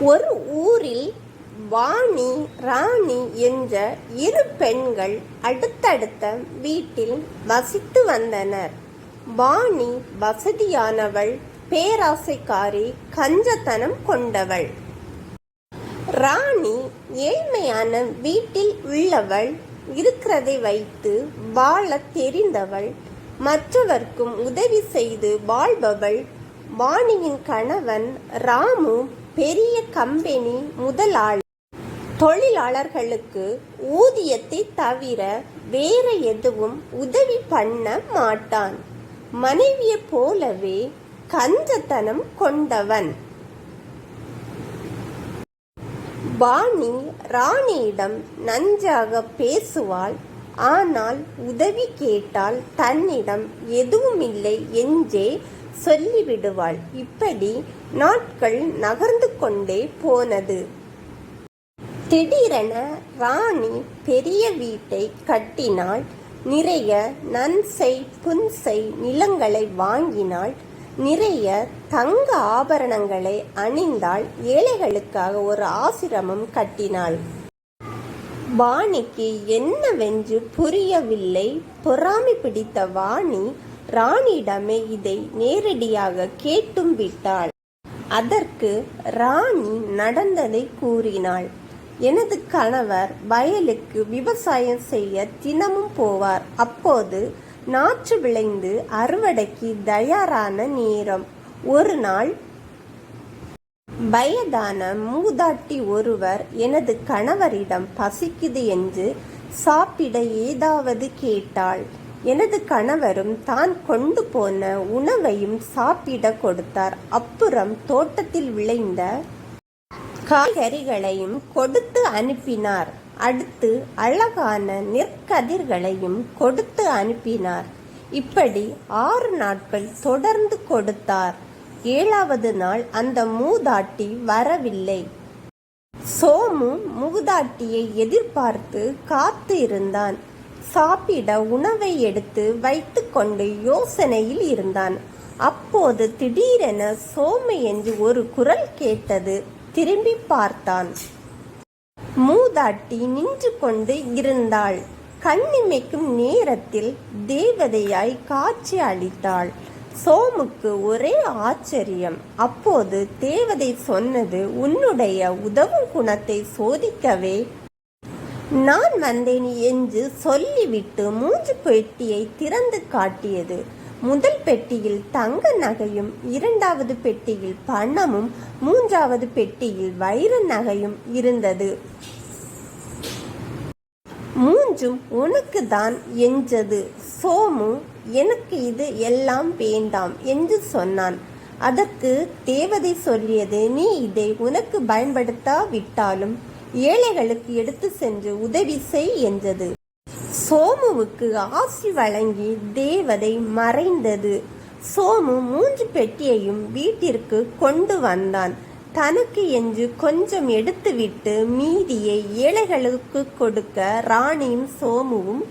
ஒரு ஊரில் வாணி ராணி என்ற இரு பெண்கள் அடுத்தடுத்த வீட்டில் வசித்து வந்தனர். வாணி வசதியானவள் பேராசைக்காரி கஞ்சத்தனம் கொண்டவள். ராணி ஏழ்மையான வீட்டில் உள்ளவள் இருக்கிறதை வைத்து வாழத் தெரிந்தவள் மற்றவர்க்கும் உதவி செய்து வாழ்பவள். வாணியின் கணவன் ராமு பெரிய கம்பெனி முதலாளி தொழிலாளர்களுக்கு ஊதியத்தை தவிர வேற எதுவும் உதவி பண்ண மாட்டான். மனைவியைப் போலவே கஞ்சத்தனம் கொண்டவன். பாணி ராணியிடம் நன்றாக பேசுவாள். ஆனால் உதவி கேட்டால் தன்னிடம் எதுவுமில்லை என்றே சொல்லிவிடுவாள். இப்படி நாட்கள் நகர்ந்து கொண்டே போனது. திடீரென ராணி பெரிய வீட்டை கட்டினாள். நிறைய நன்சை புன்சை நிலங்களை வாங்கினாள். நிறைய தங்க ஆபரணங்களை அணிந்தாள். ஏழைகளுக்காக ஒரு ஆசிரமம் கட்டினாள். வாணிக்கு என்னவென்று புரியவில்லை. பொறாமை பிடித்த வாணி ராணியிடமே இதை நேரடியாக கேட்டும் விட்டாள். அதற்கு ராணி நடந்ததை கூறினாள். எனது கணவர் வயலுக்கு விவசாயம் செய்ய தினமும் போவார். அப்போது நாற்று விளைந்து அறுவடைக்கு தயாரான நேரம். ஒரு நாள் வயதான மூதாட்டி ஒருவர் எனது கணவரிடம் பசிக்குது என்று சாப்பிட ஏதாவது கேட்டாள். எனது கணவரும் தான் கொண்டு போன உணவையும் சாப்பிட கொடுத்தார். அப்புறம் தோட்டத்தில் விளைந்த காய்கறிகளையும் கொடுத்து அனுப்பினார். அடுத்து அழகான நெற்கதிர்களையும் கொடுத்து அனுப்பினார். இப்படி ஆறு நாட்கள் தொடர்ந்து கொடுத்தார். ஏழாவது நாள் அந்த மூதாட்டி வரவில்லை. சோமு மூதாட்டியை எதிர்பார்த்து காத்து இருந்தான் சாப்பிட உணவை எடுத்து வைத்துக்கொண்டு யோசனையில் இருந்தான். அப்போது திடீரென சோமை என்று ஒரு குரல் கேட்டது. திரும்பி பார்த்தான். மூதாட்டி நின்று கொண்டு இருந்தாள். கண்ணிமைக்கும் நேரத்தில் தேவதையாய் காட்சி அளித்தாள். சோமுக்கு ஒரே ஆச்சரியம். அப்போது தேவதை சொன்னது உன்னுடைய உதவும் குணத்தை சோதிக்கவே நான் வந்தேன் என்று சொல்லிவிட்டு மூன்று பெட்டியை திறந்து காட்டியது. முதல் பெட்டியில் தங்க நகையும் இரண்டாவது பெட்டியில் பணமும் மூன்றாவது பெட்டியில் வைர நகையும் இருந்தது. மூன்றும் உனக்கு தான் என்றது. சோமு எனக்கு இது எல்லாம் வேண்டாம் என்று சொன்னான். அதற்கு தேவதை சொல்லியது நீ இதை உனக்கு பயன்படுத்தாவிட்டாலும் ஏழைகளுக்கு எடுத்து சென்று உதவி செய் என்றது. சோமுவுக்கு ஆசி வழங்கி தேவதை மறைந்தது. சோமு மூன்று பெட்டியையும் வீட்டிற்கு கொண்டு வந்தான். தனக்கு என்று கொஞ்சம் எடுத்துவிட்டு மீதியை ஏழைகளுக்கு கொடுக்க ராணியும் சோமுவும்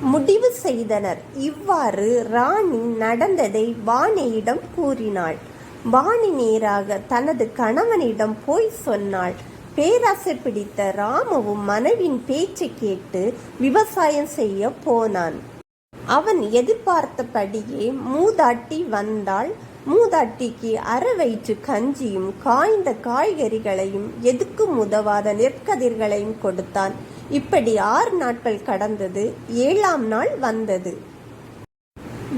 முடிவு செய்தனர். இவ்வாறு ராணி நடந்ததை வாணியிடம் கூறினாள். வாணி நேராக தனது கணவனிடம் போய் சொன்னாள். பேராசை பிடித்த ராமுவும் மனைவின் பேச்சை கேட்டு விவசாயம் செய்ய போனான். அவன் எதிர்பார்த்தபடியே மூதாட்டி வந்தாள். மூதாட்டிக்கு அரை வயிற்று கஞ்சியும் காய்ந்த காய்கறிகளையும் எதுக்கும் உதவாத நெற்கதிர்களையும் கொடுத்தான். இப்படி ஆறு நாட்கள் கடந்தது ஏழாம் நாள் வந்தது.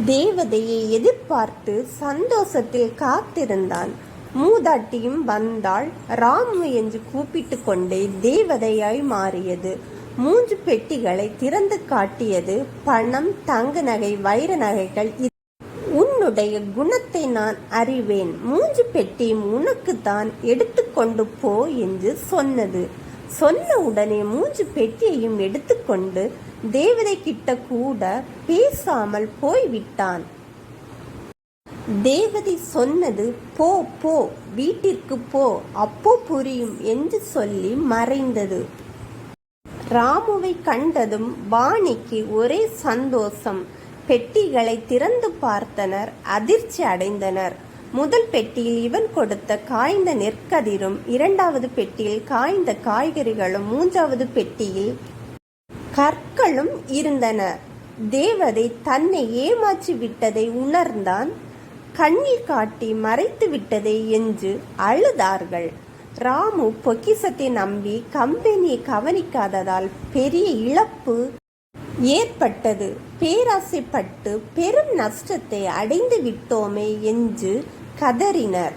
தேவதையை எதிர்பார்த்து சந்தோஷத்தில் காத்திருந்தான். மூதாட்டியும் வந்தாள். ராமு என்று கூப்பிட்டு கொண்டே தேவதையாய் மாறியது. மூன்று பெட்டிகளை திறந்து காட்டியது. பணம் தங்க நகை வைர நகைகள் உன்னுடைய குணத்தை நான் அறிவேன். மூன்று பெட்டியும் உனக்கு தான் எடுத்துக்கொண்டு போ என்று சொன்னது. சொன்ன உடனே மூன்று பெட்டியையும் எடுத்துக்கொண்டு தேவதை கிட்ட கூட பேசாமல் போய்விட்டான். தேவதை சொன்னது போ போ வீட்டிற்கு போ அப்போ புரியும் என்று சொல்லி மறைந்தது. ராமுவை கண்டதும் வாணிக்கு ஒரே சந்தோஷம். பெட்டிகளை திறந்து பார்த்தனர் அதிர்ச்சி அடைந்தனர். முதல் பெட்டியில் இவன் கொடுத்த காய்ந்த நெற்கதிரும் இரண்டாவது பெட்டியில் காய்ந்த காய்கறிகளும் மூன்றாவது பெட்டியில் கற்களும் இருந்தன. தேவதை தன்னை ஏமாற்றி விட்டதை உணர்ந்தான். கண்ணில் காட்டி மறைத்து விட்டதை என்று அழுதார்கள். ராமு பொக்கிசத்தை நம்பி கம்பெனியை கவனிக்காததால் பெரிய இழப்பு ஏற்பட்டது. பேராசைப்பட்டு பெரும் நஷ்டத்தை அடைந்து விட்டோமே என்று கதறினர்.